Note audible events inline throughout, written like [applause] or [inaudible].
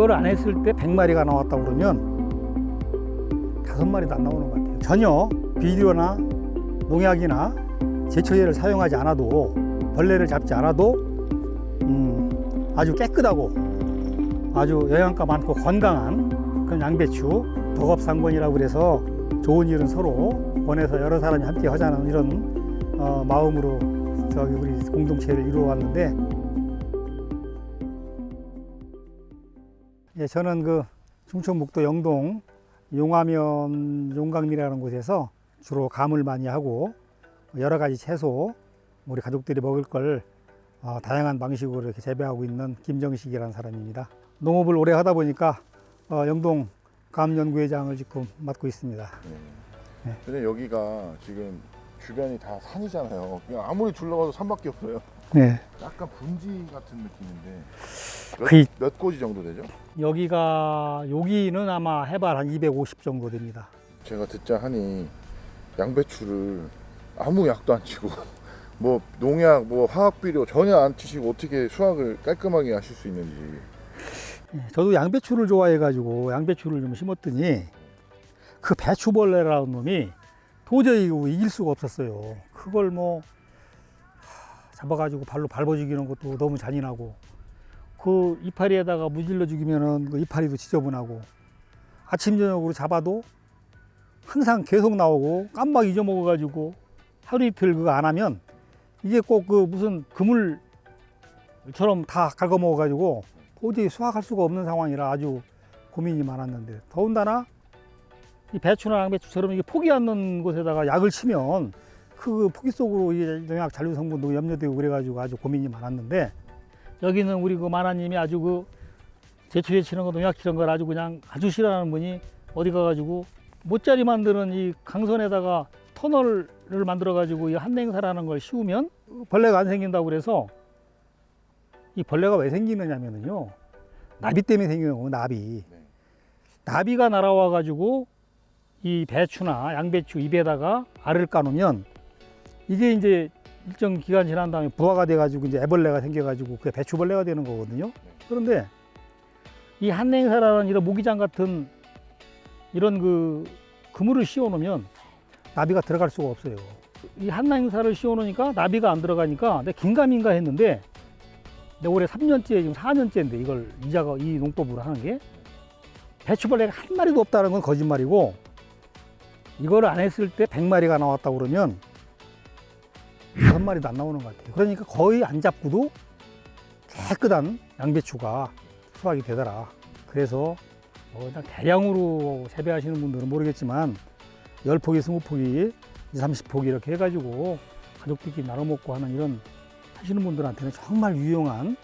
이걸 안 했을 때 100마리가 나왔다 그러면 다섯 마리도 안 나오는 것 같아요. 전혀 비료나 농약이나 제초제를 사용하지 않아도 벌레를 잡지 않아도 음, 아주 깨끗하고 아주 영양가 많고 건강한 그런 양배추 도갑상권이라고 그래서 좋은 일은 서로 원해서 여러 사람이 함께 하자는 이런 어, 마음으로 저기 우리 공동체를 이루어 왔는데 예, 저는 그 충청북도 영동 용화면 용강리라는 곳에서 주로 감을 많이 하고 여러 가지 채소 우리 가족들이 먹을 걸 어, 다양한 방식으로 이렇게 재배하고 있는 김정식이라는 사람입니다. 농업을 오래 하다 보니까 어, 영동 감연구회장을 지금 맡고 있습니다. 네. 근데 여기가 지금 주변이 다 산이잖아요. 그냥 아무리 둘러봐도 산밖에 없어요. 네. 약간 분지 같은 느낌인데 몇, 그몇 고지 정도 되죠? 여기가 여기는 아마 해발 한 250 정도 됩니다. 제가 듣자 하니 양배추를 아무 약도 안 치고 [laughs] 뭐 농약, 뭐 화학 비료 전혀 안 치시고 어떻게 수확을 깔끔하게 하실 수 있는지 예, 저도 양배추를 좋아해가지고 양배추를 좀 심었더니 그 배추벌레라는 놈이 도저히 이거 이길 수가 없었어요. 그걸 뭐 하, 잡아가지고 발로 밟아 죽이는 것도 너무 잔인하고 그 이파리에다가 무질러 죽이면은 그 이파리도 지저분하고 아침 저녁으로 잡아도 항상 계속 나오고 깜빡 잊어먹어가지고 하루 이틀 그거 안 하면 이게 꼭 그 무슨 그물처럼 다 갉아먹어가지고 도저히 수확할 수가 없는 상황이라 아주 고민이 많았는데 더군다나 이 배추나 양배추처럼 이게 포기 않는 곳에다가 약을 치면 그 포기 속으로 이 농약 잔류 성분도 염려되고 그래가지고 아주 고민이 많았는데 여기는 우리 그 마나님이 아주 그 제초제 치는 거 농약 치는 걸 아주 그냥 아주 싫어하는 분이 어디 가가지고 모짜리 만드는 이 강선에다가 터널을 만들어 가지고 이 한냉사라는 걸 씌우면 벌레가 안 생긴다고 그래서 이 벌레가 왜 생기느냐면요 나비 때문에 생기는 거고 나비 네. 나비가 날아와 가지고 이 배추나 양배추 입에다가 알을 까놓으면 이게 이제 일정 기간 지난 다음에 부화가 돼 가지고 이제 애벌레가 생겨 가지고 그게 배추벌레가 되는 거거든요. 그런데 이 한냉사라는 이런 모기장 같은 이런 그 그물을 씌워 놓으면 나비가 들어갈 수가 없어요. 이 한냉사를 씌워 놓으니까 나비가 안 들어가니까 내가 긴가민가 했는데 내가 올해 3년째 지금 4년째인데 이걸 이자가 이 농법으로 하는 게 배추벌레가 한 마리도 없다는 건 거짓말이고 이걸 안 했을 때 100마리가 나왔다 그러면 다섯 마리도 안 나오는 것 같아요. 그러니까 거의 안 잡고도 깨끗한 양배추가 수확이 되더라. 그래서 뭐 그냥 대량으로 재배하시는 분들은 모르겠지만 10포기, 20포기, 20, 30포기 이렇게 해가지고 가족들끼리 나눠 먹고 하는 이런 하시는 분들한테는 정말 유용한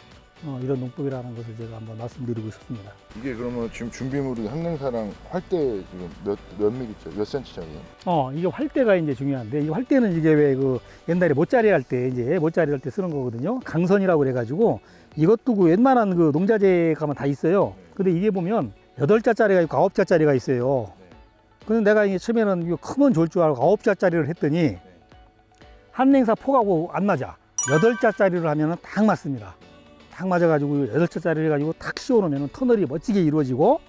어, 이런 농법이라는 것을 제가 한번 말씀드리고 싶습니다. 이게 그러면 지금 준비물이 한냉사랑 활대 지금 몇, 몇 미리죠? 몇 센치짜리예요? 어, 이게 활대가 이제 중요한데, 이 활대는 이게 왜 그 옛날에 모짜리 할 때, 이제 모짜리 할 때 쓰는 거거든요. 강선이라고 그래가지고, 이것도 그 웬만한 그 농자재 가면 다 있어요. 근데 이게 보면 여덟 자짜리가 있고 아홉 자짜리가 있어요. 근데 내가 이게 처음에는 이거 크면 좋을 줄 알고 아홉 자짜리를 했더니, 한냉사 포가고 안 맞아. 여덟 자짜리를 하면은 딱 맞습니다. 딱 맞아가지고 여덟 자짜리를 해가지고 탁 씌워놓으면 터널이 멋지게 이루어지고,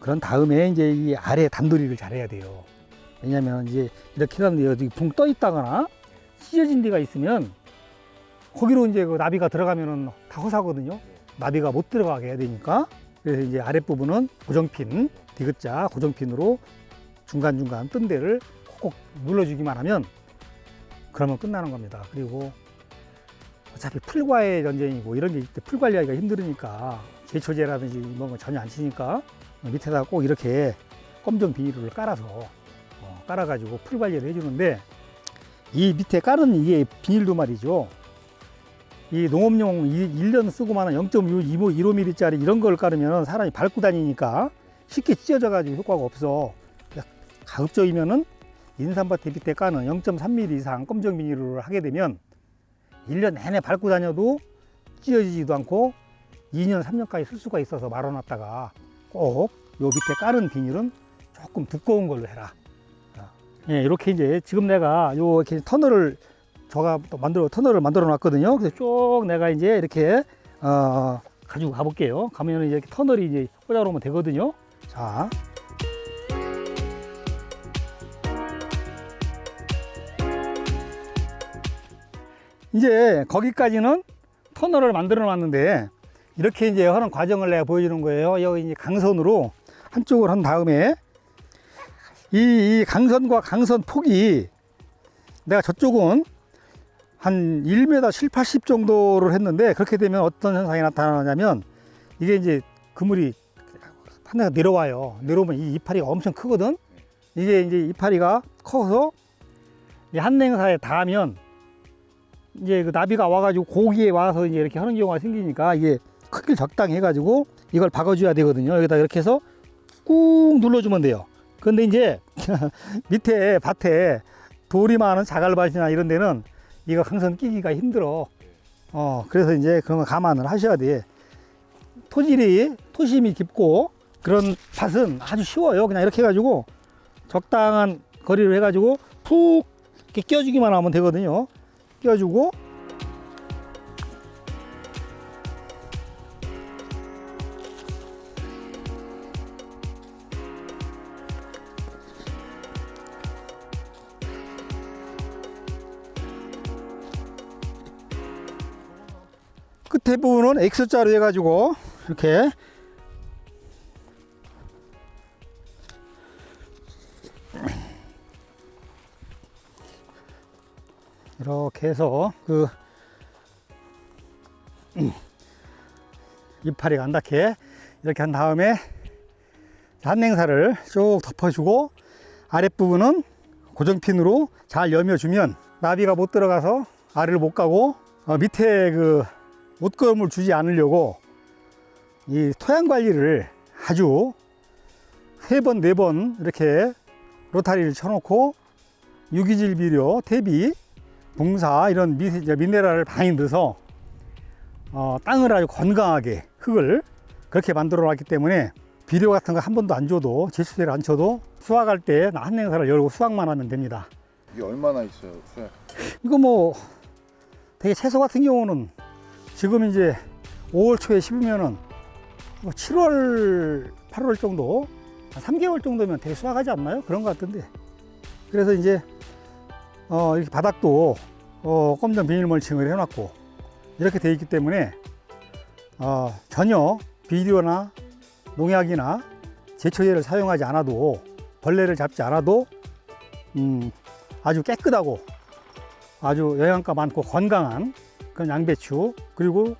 그런 다음에 이제 이 아래 단도리를 잘해야 돼요. 왜냐면 이제 이렇게 해놨는데 여기 붕 떠 있다거나 찢어진 데가 있으면 거기로 이제 그 나비가 들어가면은 다 허사거든요. 나비가 못 들어가게 해야 되니까. 그래서 이제 아랫부분은 고정핀, 디귿자 고정핀으로 중간중간 뜬 데를 콕콕 눌러주기만 하면 그러면 끝나는 겁니다. 그리고 어차피 풀과의 전쟁이고 이런 게 있을 때풀 관리하기가 힘들으니까 제초제라든지 이런 거 전혀 안 치니까 밑에다가 꼭 이렇게 검정 비닐을 깔아서 어, 깔아가지고 풀 관리를 해주는데 이 밑에 깔은 이게 비닐도 말이죠. 이 농업용 1년 쓰고만 0.25mm짜리 이런 걸 깔으면 사람이 밟고 다니니까 쉽게 찢어져가지고 효과가 없어. 가급적이면은 인삼밭에 밑에 까는 0.3mm 이상 검정 비닐을 하게 되면 1년 내내 밟고 다녀도 찢어지지도 않고 2년, 3년까지 쓸 수가 있어서 말아놨다가 꼭요 밑에 까는 비닐은 조금 두꺼운 걸로 해라. 예, 이렇게 이제 지금 내가 요 이렇게 터널을 저가 또 만들어 터널을 만들어 놨거든요. 그래서 쭉 내가 이제 이렇게 어 가지고 가볼게요. 가면은 이렇게 터널이 이제 꽂아 놓으면 되거든요. 자. 이제 거기까지는 터널을 만들어 놨는데 이렇게 이제 하는 과정을 내가 보여주는 거예요. 여기 이제 강선으로 한쪽을 한 다음에 이, 이 강선과 강선 폭이 내가 저쪽은 한 1m 7, 80 정도를 했는데 그렇게 되면 어떤 현상이 나타나냐면 이게 이제 그물이 하나가 내려와요. 내려오면 이 이파리가 엄청 크거든. 이게 이제 이파리가 커서 이 한냉사에 닿으면 이제 그 나비가 와가지고 고기에 와서 이제 이렇게 하는 경우가 생기니까 이게 크기를 적당히 해가지고 이걸 박아줘야 되거든요. 여기다 이렇게 해서 꾹 눌러주면 돼요. 근데 이제 [laughs] 밑에 밭에 돌이 많은 자갈밭이나 이런 데는 이거 강선 끼기가 힘들어. 어, 그래서 이제 그런 거 감안을 하셔야 돼. 토질이, 토심이 깊고 그런 밭은 아주 쉬워요. 그냥 이렇게 해가지고 적당한 거리를 해가지고 푹 이렇게 끼워주기만 하면 되거든요. 끼워주고 끝에 부분은 X자로 해가지고 이렇게 이렇게 해서 그 음, [clears throat] 이파리가 안 닿게 이렇게 한 다음에 한냉사를 쭉 덮어주고 아랫부분은 고정핀으로 잘 여며주면 나비가 못 들어가서 알을 못 가고 어, 밑에 그 옷걸음을 주지 않으려고 이 토양 관리를 아주 세 번, 네 번 이렇게 로타리를 쳐놓고 유기질 비료, 퇴비, 봉사 이런 미, 미네랄을 많이 넣어서 어, 땅을 아주 건강하게 흙을 그렇게 만들어 놨기 때문에 비료 같은 거 한 번도 안 줘도 제수제를 안 쳐도 수확할 때 한냉사를 열고 수확만 하면 됩니다. 이게 얼마나 있어요 수약? 이거 뭐 되게 채소 같은 경우는 지금 이제 5월 초에 심으면은 뭐 7월, 8월 정도, 한 3개월 정도면 되게 수확하지 않나요? 그런 것 같던데. 그래서 이제 어, 이렇게 바닥도 어, 꼼전 비닐 멀칭을 해놨고 이렇게 돼 있기 때문에 어, 전혀 비료나 농약이나 제초제를 사용하지 않아도 벌레를 잡지 않아도 음, 아주 깨끗하고 아주 영양가 많고 건강한 그런 양배추 그리고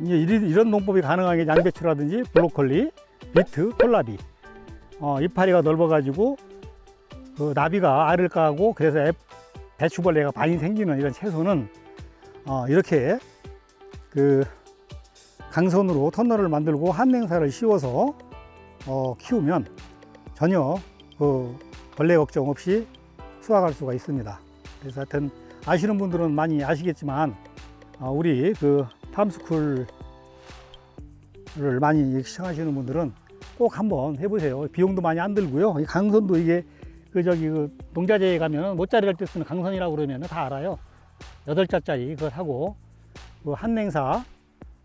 이제 이런 농법이 가능한 게 양배추라든지 브로콜리, 비트, 콜라비. 어, 이파리가 넓어가지고 그 나비가 알을 까고 그래서 애- 배추벌레가 많이 생기는 이런 채소는 어, 이렇게 그 강선으로 터널을 만들고 한냉사를 씌워서 어, 키우면 전혀 그 벌레 걱정 없이 수확할 수가 있습니다. 그래서 하여튼 아시는 분들은 많이 아시겠지만 어, 우리 그 팜스쿨을 많이 시청하시는 분들은 꼭 한번 해보세요. 비용도 많이 안 들고요. 이 강선도 이게 그 저기 그 농자재에 가면 모짜리 할때 쓰는 강선이라고 그러면 다 알아요. 여덟 자짜리 그거 사고 그 한냉사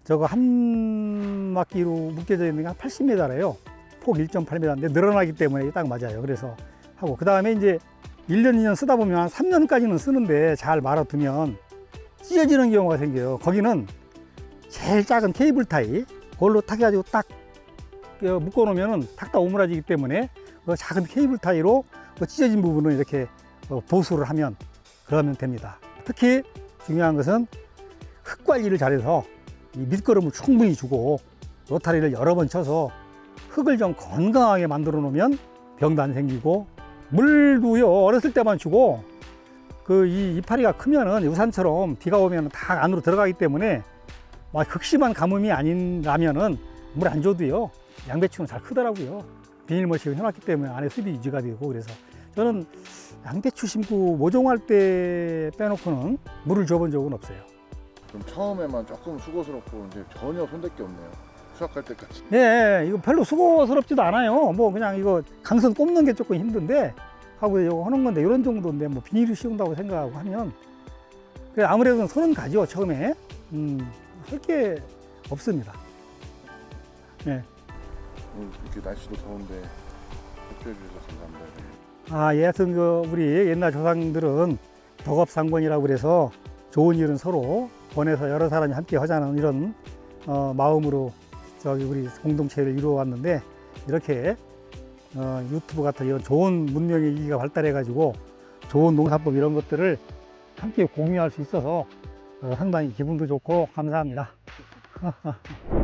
저거 한 바퀴로 묶여져 있는 게 한 80m래요. 폭 1.8m인데 늘어나기 때문에 딱 맞아요. 그래서 하고 그 다음에 이제 1년, 2년 쓰다 보면 한 3년까지는 쓰는데 잘 말아두면 찢어지는 경우가 생겨요. 거기는 제일 작은 케이블 타이 그걸로 탁 해가지고 딱 어, 묶어놓으면 탁다 오므라지기 때문에 그 작은 케이블 타이로 그 찢어진 부분을 이렇게 어, 보수를 하면 그러면 됩니다. 특히 중요한 것은 흙 관리를 잘해서 이 밑거름을 충분히 주고 로타리를 여러 번 쳐서 흙을 좀 건강하게 만들어 놓으면 병도 안 생기고 물도요 어렸을 때만 주고 그 이 이파리가 크면은 우산처럼 비가 오면 다 안으로 들어가기 때문에 막 극심한 가뭄이 아니라면은 물 안 줘도요 양배추는 잘 크더라고요 비닐 멀칭을 해놨기 때문에 안에 습이 유지가 되고 그래서 저는 양배추 심고 모종할 때 빼놓고는 물을 줘본 적은 없어요. 그럼 처음에만 조금 수고스럽고 이제 전혀 손댈 게 없네요. 수확할 때까지. 예, 이거 별로 수고스럽지도 않아요. 뭐 그냥 이거 강선 꼽는 게 조금 힘든데 하고 이거 하는 건데 이런 정도인데 뭐 비닐을 씌운다고 생각하고 하면 그래 아무래도 손은 가죠 처음에 음, 할게 없습니다. 예. 오늘 이렇게 날씨도 더운데 협조해 주셔서 감사합니다. 아, 예, 하여튼 그 우리 옛날 조상들은 덕업상권이라고 그래서 좋은 일은 서로 권해서 여러 사람이 함께 하자는 이런 어, 마음으로 저기 우리 공동체를 이루어 왔는데 이렇게 어, 유튜브 같은 이런 좋은 문명의 이기가 발달해 가지고 좋은 농사법 이런 것들을 함께 공유할 수 있어서 어, 상당히 기분도 좋고 감사합니다. [laughs]